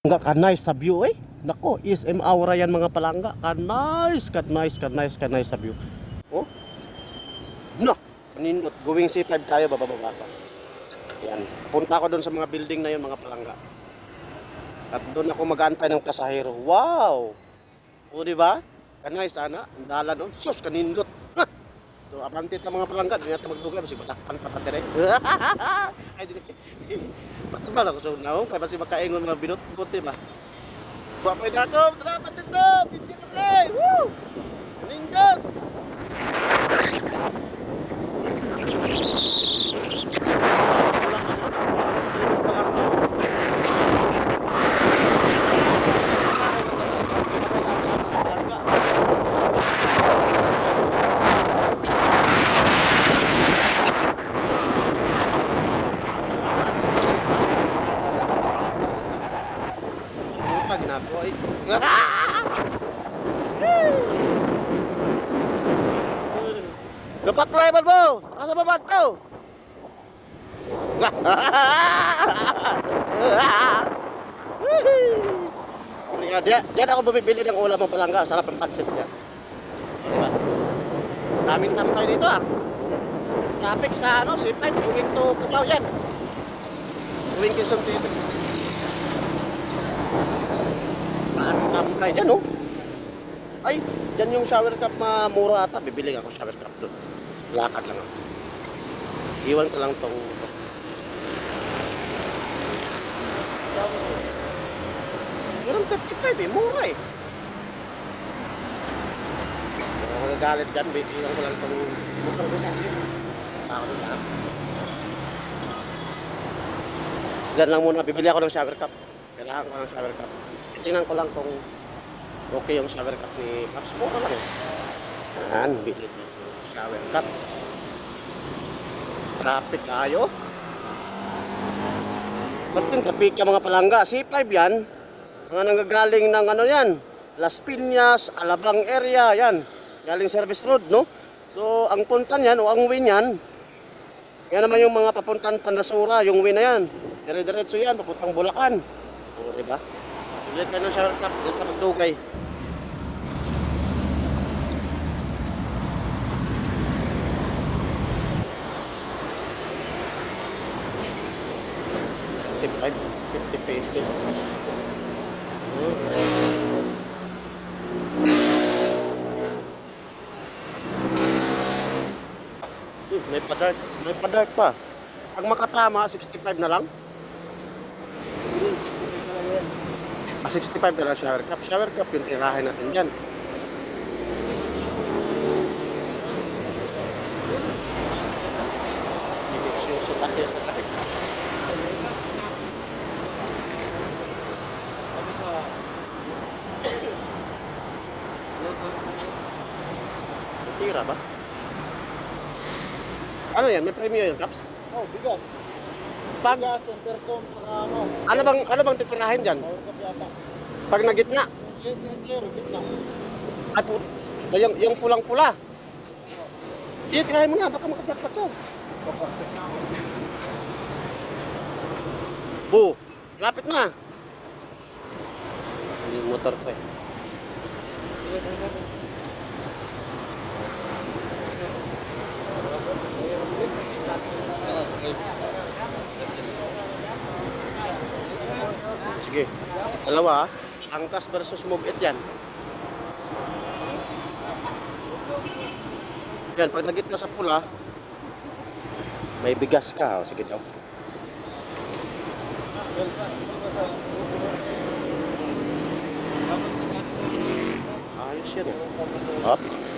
Nga ka-nice sa view eh. Nako, ESM Aura yan mga palangga. Ka-nice, ka-nice, ka-nice, ka-nice sa view. Oh. No. Kanindot. Going C5 tayo, bababa pa. Yan. Punta ko doon sa mga building na yun, mga palangga. At doon ako mag-aantay ng pasahero. Wow! O, di ba? Ka-nice, sana. Ang dala doon. Sus, kanindot. So, abantit ang mga palangga. Di natin magdugay. Kasi matakpan pa pa direct. Ay, di ba ako sa unaw? Kaya kasi makaingon mga binot. Buti ba? Bapay na ako! Tara, patit na! Binti ka pre! Woo! Kanindot! Eh. Gapak level mo! Asa ba to? Kaya diyan, diyan ako bumibili ng ulam ng palangga. Sarap ang pansit niya. Diba? Daming tambay dito ah. Traffic sa ano, C5, going to Cubao yan. Going Quezon City. Tambay dyan oh. Ay, dyan yung shower cup na mura ata. Bibili ako shower cup doon. Lakad lang ako. Iwan ko lang tong... Meron 35 eh, mura eh. Magagalit dyan, bibigyan ko lang tong... Mukha ko sa akin. Na lang. Lang muna, bibili ako ng shower cup. Kailangan ko ng shower cup. Tingnan ko lang kung okay yung shower cup ni Pops. Mura lang eh. Yan, bili ko yung shower cup. Traffic tayo. Ba't yung traffic ka mga palangga? C5 yan. Mga nanggagaling ng ano yan. Las Piñas, Alabang area, yan. Galing service road, no? So, ang puntan yan, o ang win yan, yan naman yung mga papuntan Pandasura, yung win na yan. Dire-diretso yan, papuntang Bulacan. O, diba? Ulit ka ng shower cup, ulit ka magdugay. Fifty-five, fifty pesos. Hmm, may pa-dark, may pa-dark pa. Pag makatama, 65 na lang. Ah, 65 na lang shower cup. Shower cup yung tirahin natin dyan. Negosyoso tayo sa tayo. Tira ba? Ano yan? May premium yung cups? Oh, bigas. Pag, Bigas, intercom, saka ano. ano bang, ano bang titirahin dyan? Power cup yata. Pag nagitna, Yung, yung zero, gitna. ay po, yung, yung pulang-pula. Iya, tirahin mo na, baka makablak pa to. Bu, lapit na. Yung motor ko eh. Sige. Dalawa, angkas versus move yan. Yan, pag nagit na sa pula, may bigas ka. O, sige daw. Ayos yan eh. Hop.